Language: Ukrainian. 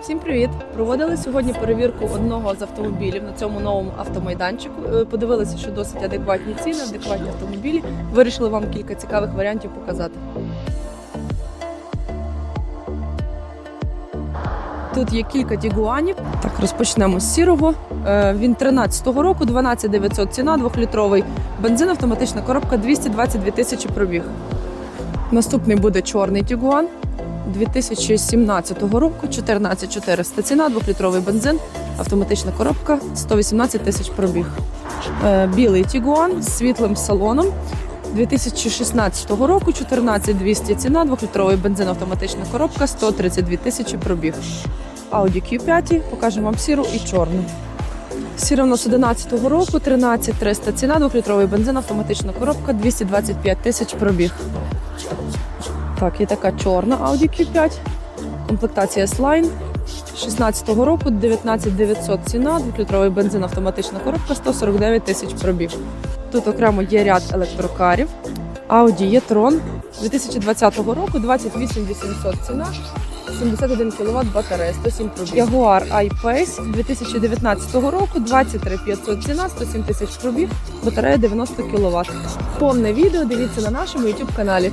Всім привіт! Проводили сьогодні перевірку одного з автомобілів на цьому новому автомайданчику. Е, Подивилися, що досить адекватні ціни, адекватні автомобілі. Вирішили вам кілька цікавих варіантів показати. Тут є кілька тігуанів. Так, розпочнемо з сірого. Е, Він 13-го року, 12900 ціна, 2-літровий бензин, автоматична коробка, 222 тисячі пробіг. Наступний буде чорний тігуан. 2017 року 14400 ціна, 2-літровий бензин, автоматична коробка, 118 тисяч пробіг. Е, Білий Тігуан з світлим салоном. 2016 року 14200 ціна, 2-літровий бензин, автоматична коробка, 132 тисячі пробіг. Audi Q5, покажемо вам сіру і чорну. Сіра в нас 11 року, 13300 ціна, 2-літровий бензин, автоматична коробка, 225 тисяч пробіг. Так, є така чорна Audi Q5. Комплектація S-Line. 16-го року 19900 ціна, 2-літровий бензин, автоматична коробка, 149 тисяч пробіг. Тут окремо є ряд електрокарів. Audi e-tron 2020 року 28800 ціна, 71 кВт батарея, 107 пробіг. Jaguar I-Pace 2019 року 23500 ціна, 107 тисяч пробіг, батарея 90 кВт. Повне відео дивіться на нашому YouTube каналі.